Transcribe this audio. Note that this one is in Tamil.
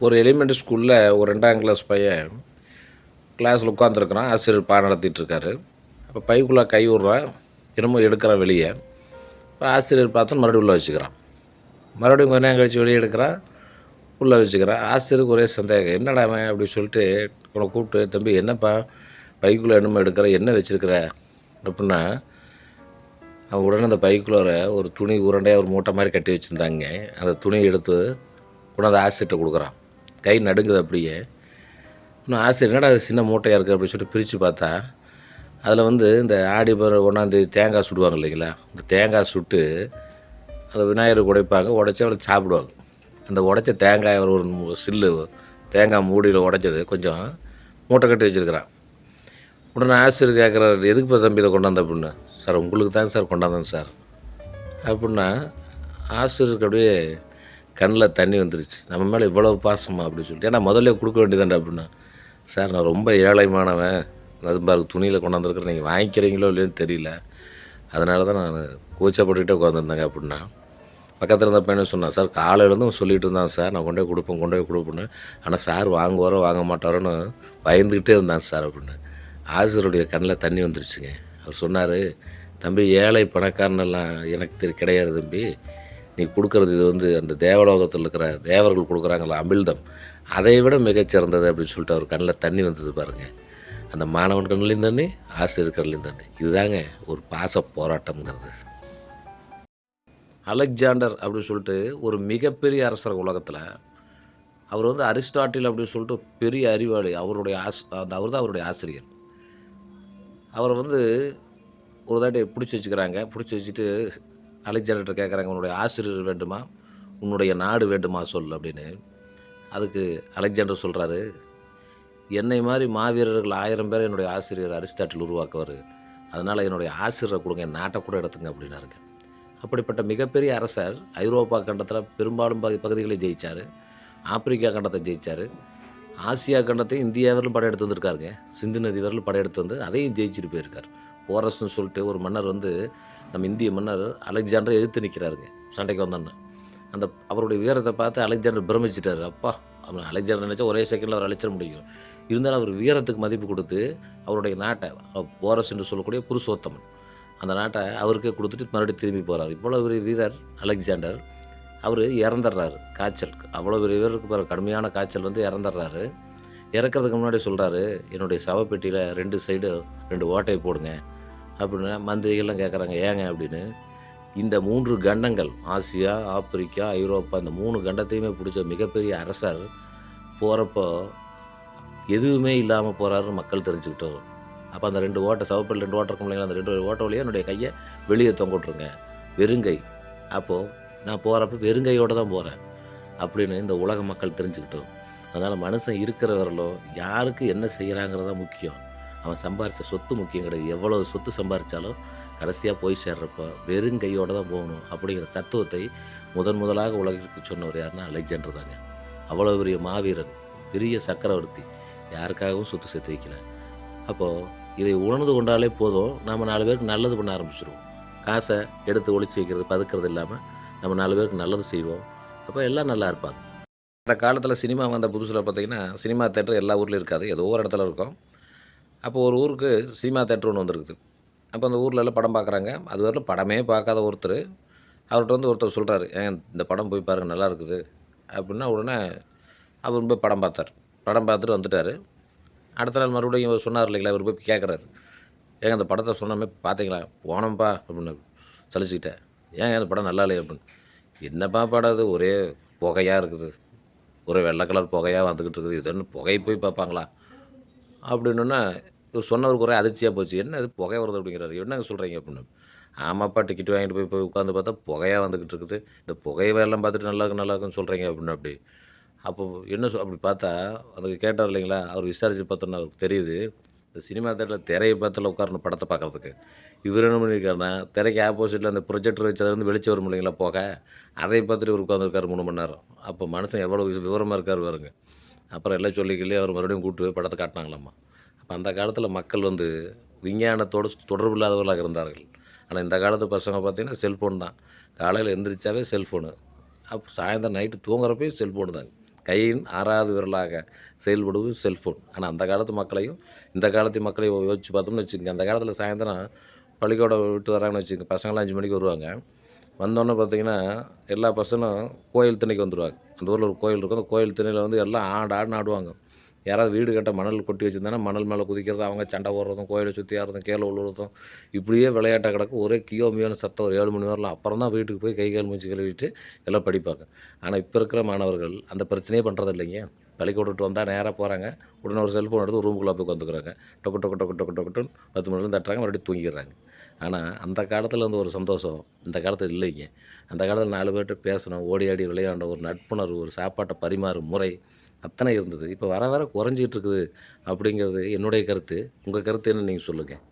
ஒரு எலிமெண்ட்ரி ஸ்கூலில் ஒரு ரெண்டாம் கிளாஸ் பையன் கிளாஸில் உட்காந்துருக்குறான் ஆசிரியர் பாடம் நடத்திட்டுருக்காரு. அப்போ பைக்குள்ளே கை விட்றான் என்னமோ எடுக்கிறான் வெளியே. இப்போ ஆசிரியர் பார்த்து மறுபடியும் உள்ளே வச்சுக்கிறான். மறுபடியும் கொஞ்ச நேரம் கழிச்சு வெளியே எடுக்கிறான். உள்ளே வச்சுக்கிறான் ஆசிரியருக்கு ஒரே சந்தேகம். என்னடா அவன் அப்படி சொல்லிட்டு உன்னை கூப்பிட்டு தம்பி என்னப்பா? பைக்குள்ளே என்னமோ எடுக்கிற? என்ன வச்சுருக்கிற? அப்படின்னா அவன் உடனே அந்த பைக்குள்ளே ஒரு துணி உருண்டையாக ஒரு மூட்டை மாதிரி கட்டி வச்சுருந்தாங்க. அந்த துணியை எடுத்து கொண்டாந்து ஆசிரியர்கிட்ட கொடுக்குறான். கை நடுங்குது அப்படியே. இன்னும் ஆசிரியர் என்னடா அது சின்ன மூட்டையாக இருக்குது அப்படின்னு சொல்லிட்டு பிரித்து பார்த்தா அதில் வந்து இந்த ஆடி பிற ஒன்றாந்தேதி தேங்காய் சுடுவாங்க இல்லைங்களா? இந்த தேங்காய் சுட்டு அதை விநாயகருக்கு உடைப்பாங்க உடச்சி அவளை சாப்பிடுவாங்க. அந்த உடைச்ச தேங்காய் ஒரு சில்லு தேங்காய் மூடியில் உடைச்சது கொஞ்சம் மூட்டை கட்டி வச்சுருக்கிறான். உடனே ஆசிரியர் கேட்குறாரு எதுக்கு இப்போ தம்பி இதை கொண்டாந்த? அப்படின்னு. சார் உங்களுக்கு தான் சார் கொண்டாந்தேன் சார். அப்படின்னா ஆசிரியருக்கு அப்படியே கண்ணில் தண்ணி வந்துருச்சு. நம்ம மேலே இவ்வளோ பாசமா அப்படின்னு சொல்லிட்டு. ஏன்னா முதல்ல கொடுக்க வேண்டியதாண்டா அப்படின்னா. சார் நான் ரொம்ப ஏழைமானவன் அது பாரு துணியில் கொண்டாந்துருக்குறேன் நீங்கள் வாங்கிக்கிறீங்களோ இல்லையோன்னு தெரியல. அதனால தான் நான் கூச்சப்பட்டுக்கிட்டே உட்காந்துருந்தேங்க அப்படின்னா. பக்கத்தில் இருந்த பையனும் சொன்னான் சார் காலையிலேருந்து சொல்லிகிட்டு இருந்தான் சார். நான் கொண்டு போய் கொடுப்பேன் கொண்டு போய் கொடுப்பேன்னு. ஆனால் சார் வாங்குவாரோ வாங்க மாட்டாரோன்னு பயந்துக்கிட்டே இருந்தான் சார் அப்படின்னு. ஆசிரியருடைய கண்ணில் தண்ணி வந்துருச்சுங்க. அவர் சொன்னார் தம்பி ஏழை பணக்காரனெல்லாம் எனக்கு தெரி கிடையாது தம்பி. நீ கொடுக்கறது இது வந்து அந்த தேவலோகத்தில் இருக்கிற தேவர்கள் கொடுக்குறாங்களா அமிழ்தம் அதை விட மிகச்சிறந்தது அப்படின்னு சொல்லிட்டு அவர் கண்ணில் தண்ணி வந்தது பாருங்கள் அந்த மாணவன் கண்ணிலையும் தண்ணி ஆசிரியர் கண்ணிலையும் தண்ணி. இதுதாங்க ஒரு பாச போராட்டம்ங்கிறது. அலெக்சாண்டர் அப்படின்னு சொல்லிட்டு ஒரு மிகப்பெரிய அரசர் உலகத்தில் அவர் வந்து அரிஸ்டாட்டில் அப்படின்னு சொல்லிட்டு பெரிய அறிவாளி அவருடைய ஆஸ் அந்த அவர் தான் அவருடைய ஆசிரியர். அவரை வந்து ஒரு தாட்டி பிடிச்சி வச்சுக்கிறாங்க. பிடிச்சி வச்சுட்டு அலெக்சாண்டர் கேட்குறாங்க உன்னுடைய ஆசிரியர் வேண்டுமா? உன்னுடைய நாடு வேண்டுமா? சொல் அப்படின்னு. அதுக்கு அலெக்சாண்டர் சொல்கிறாரு என்னை மாதிரி மாவீரர்கள் ஆயிரம் பேர் என்னுடைய ஆசிரியர் அரிஸ்டாட்டில் உருவாக்குவார். அதனால் என்னுடைய ஆசிரியரை கொடுங்க என் நாட்டை கூட எடுத்துங்க அப்படின்னாருங்க அப்படிப்பட்ட மிகப்பெரிய அரசர் ஐரோப்பா கண்டத்தில் பெரும்பாலும் பகு பகுதிகளை ஜெயிச்சார். ஆப்பிரிக்கா கண்டத்தை ஜெயிச்சார். ஆசியா கண்டத்தையும் இந்தியாவிலும் படையெடுத்து வந்திருக்காருங்க. சிந்து நதி வரலும் படையெடுத்து வந்து அதையும் ஜெயிச்சுட்டு போயிருக்கார். போரஸ்னு சொல்லிட்டு ஒரு மன்னர் வந்து நம்ம இந்திய மன்னர் அலெக்சாண்டரை எதிர்த்து நிற்கிறாருங்க சண்டைக்கு வந்தோன்னு. அந்த அவருடைய வீரத்தை பார்த்து அலெக்சாண்டர் பிரமிச்சிட்டாரு. அப்பா அவன் அலெக்சாண்டர் நினச்சா ஒரே செகண்டில் அவர் அழைச்சிட முடியும். இருந்தாலும் அவர் வீரத்துக்கு மதிப்பு கொடுத்து அவருடைய நாட்டை போரஸ் என்று சொல்லக்கூடிய புருஷோத்தமன் அந்த நாட்டை அவருக்கே கொடுத்துட்டு மறுபடியும் திரும்பி போகிறார் இவ்வளோ பெரிய வீரர் அலெக்சாண்டர். அவர் இறந்துடுறாரு காய்ச்சல். அவ்வளோ பெரிய வீரருக்கு பிறகு கடுமையான காய்ச்சல் வந்து இறந்துடுறாரு. இறக்கிறதுக்கு முன்னாடி சொல்கிறாரு என்னுடைய சவப்பெட்டியில் ரெண்டு சைடு ரெண்டு ஓட்டையை போடுங்க. அப்படின்னு மந்திரிகள்லாம் கேட்குறாங்க ஏங்க அப்படின்னு. இந்த மூன்று கண்டங்கள் ஆசியா ஆப்பிரிக்கா ஐரோப்பா இந்த மூணு கண்டத்தையுமே பிடிச்ச மிகப்பெரிய அரசர் போகிறப்போ எதுவுமே இல்லாமல் போகிறாருன்னு மக்கள் தெரிஞ்சுக்கிட்டோம். அப்போ அந்த ரெண்டு ஓட்டை சவப்பில் ரெண்டு ஓட்டை இருக்கும் இல்லைங்களா அந்த ரெண்டு ஓட்ட வழியாக என்னுடைய கையை வெளியே தொங்க வெறுங்கை. அப்போது நான் போகிறப்ப வெறுங்கையோடு தான் போகிறேன் அப்படின்னு இந்த உலக மக்கள் தெரிஞ்சுக்கிட்டோம். அதனால் மனுஷன் இருக்கிற யாருக்கு என்ன செய்கிறாங்கிறது தான் முக்கியம். அவன் சம்பாரித்த சொத்து முக்கியம் கிடையாது. எவ்வளோ சொத்து சம்பாரித்தாலும் கடைசியாக போய் சேர்றப்போ வெறும் கையோடு தான் போகணும் அப்படிங்கிற தத்துவத்தை முதன் முதலாக உலகிற்கு சொன்னவர் யாருன்னா அலெக்சாண்டர் தாங்க. அவ்வளோ பெரிய மாவீரன் பெரிய சக்கரவர்த்தி. யாருக்காகவும் சொத்து சேர்த்து வைக்கல. அப்போது இதை உணர்ந்து கொண்டாலே போதும். நம்ம நாலு பேருக்கு நல்லது பண்ண ஆரம்பிச்சிருவோம். காசை எடுத்து ஒழிச்சு வைக்கிறது பதுக்கிறது இல்லாமல் நம்ம நாலு பேருக்கு நல்லது செய்வோம். அப்போ எல்லாம் நல்லா இருப்பாங்க. அந்த காலத்தில் சினிமா வந்த புதுசில் பார்த்தீங்கன்னா சினிமா தேட்டர் எல்லா ஊர்லேயும் இருக்காது. ஏதோ ஒரு இடத்துல இருக்கும். அப்போ ஒரு ஊருக்கு சினிமா தேட்டர் ஒன்று வந்திருக்குது. அப்போ அந்த ஊர்லெல்லாம் படம் பார்க்குறாங்க அது வரலும் படமே பார்க்காத ஒருத்தர். அவர்கிட்ட வந்து ஒருத்தர் சொல்கிறாரு ஏன் இந்த படம் போய் பாருங்கள் நல்லா இருக்குது. அப்படின்னா உடனே அவர் போய் படம் பார்த்தார். படம் பார்த்துட்டு வந்துட்டார். அடுத்த நாள் மறுபடியும் இவர் சொன்னார் இல்லைங்களா இவர் போய் கேட்குறாரு ஏங்க அந்த படத்தை சொன்னமே பார்த்தீங்களா போனோம்ப்பா அப்படின்னு சலிச்சுக்கிட்டேன். ஏங்க அந்த படம் நல்லா இல்லையா? அப்படின்னு. என்னப்பா படம் அது? ஒரே புகையாக இருக்குது. ஒரே வெள்ளை கலர் புகையாக வந்துக்கிட்டு இருக்குது. இது என்ன புகை போய் பார்ப்பாங்களா? அப்படின்னா இவர் சொன்னவருக்கு ஒரே அதிர்ச்சியாக போச்சு. என்ன இது புகை வருது? அப்படிங்கிறாரு. என்னங்க சொல்கிறீங்க அப்படின்னு. ஆமாப்பா டிக்கெட் வாங்கிட்டு போய் போய் உட்காந்து பார்த்தா புகையாக வந்துக்கிட்டு இருக்குது. இந்த புகையை எல்லாம் பார்த்துட்டு நல்லா இருக்கு நல்லா இருக்குன்னு சொல்கிறீங்க அப்படின்னு அப்படி. அப்போ என்ன சொ- அப்படி பார்த்தா அதுக்கு கேட்டார் இல்லைங்களா அவர் விசாரித்து பார்த்தோன்னா அவருக்கு தெரியுது இந்த சினிமா தேட்டரில் திரையை பார்த்துல உட்காரணும் படத்தை பார்க்குறதுக்கு. இவர் என்ன பண்ணியிருக்காருன்னா திரைக்கு ஆப்போசிட்டில் அந்த ப்ரொஜெக்டர் வச்சதுலேருந்து வெளிச்சம் வரும் இல்லைங்களா போக அதை பார்த்துட்டு இவர் உட்காந்துருக்காரு மூணு மணி நேரம். அப்போ மனுஷன் எவ்வளோ விவரமாக இருக்கார் பாருங்கள் அப்புறம் எல்லாம் சொல்லிக்கலே அவர் மறுபடியும் கூட்டு போய் படத்தை காட்டினாங்களாம்மா. அப்போ அந்த காலத்தில் மக்கள் வந்து விஞ்ஞானத்தோடு தொடர்பு இல்லாதவர்களாக இருந்தார்கள். ஆனால் இந்த காலத்து பசங்க பார்த்தீங்கன்னா செல்ஃபோன் தான். காலையில் எந்திரிச்சாவே செல்ஃபோனு அப்போ சாயந்தரம் நைட்டு தூங்குறப்பே செல்ஃபோனு தாங்க. கையின் ஆறாவது விரலாக செயல்படுவது செல்ஃபோன் ஆனால் அந்த காலத்து மக்களையும் இந்த காலத்து மக்களையும் யோசிச்சு பார்த்தோம்னு வச்சுக்கோங்க. அந்த காலத்தில் சாயந்தரம் பள்ளிக்கூடம் விட்டு வராங்கன்னு வச்சுக்கோங்க. பசங்களாம் அஞ்சு மணிக்கு வருவாங்க. வந்தோடனே பார்த்தீங்கன்னா எல்லா பசங்களும் கோயில் திணைக்கு வந்துடுவாங்க அந்த ஊரில் ஒரு கோயில் இருக்கும். அந்த கோயில் திணையில் வந்து எல்லாம் ஆடு ஆடுன்னு ஆடுவாங்க. யாராவது வீடு கட்ட மணல் கொட்டி வச்சுருந்தாங்கன்னா மணல் மேலே குதிக்கிறது அவங்க சண்டை போடுறதும் கோயிலை சுற்றி ஆடுறதும் கீழே விழுறதும் இப்படியே விளையாட்டாக கிடக்கு. ஒரே கியோமியோன்னு சத்தம் ஒரு ஏழு மணி வரலாம். அப்புறம் தான் வீட்டுக்கு போய் கை கால் மூச்சு கழுவிட்டு எல்லாம் படிப்பாங்க. ஆனால் இப்போ இருக்கிற மாணவர்கள் அந்த பிரச்சனையே பண்ணுறது இல்லைங்க. பள்ளிக்கூடம் வந்தால் நேராக போகிறாங்க உடனே ஒரு செல்ஃபோன் எடுத்து ரூமுக்குள்ளே போய் உட்காந்துக்கிறாங்க. டொக்கு டொக்கு டொக்கு டொக்கு டொக்கு டொக்குன்னு பத்து மணிலேருந்து தட்டுறாங்க மறுபடியும் தூங்கிடுறாங்க. ஆனால் அந்த காலத்தில் வந்து ஒரு சந்தோஷம். இந்த காலத்தில் இல்லைங்க. அந்த காலத்தில் நாலு பேர்கிட்ட பேசணும் ஓடி ஆடி விளையாண்ட ஒரு நட்புணர்வு ஒரு சாப்பாட்டை பரிமாறும் முறை. அத்தனை இருந்தது. இப்போ வர வர குறைஞ்சிக்கிட்டு இருக்குது அப்படிங்கிறது என்னுடைய கருத்து. உங்கள் கருத்து என்ன நீங்கள் சொல்லுங்கள்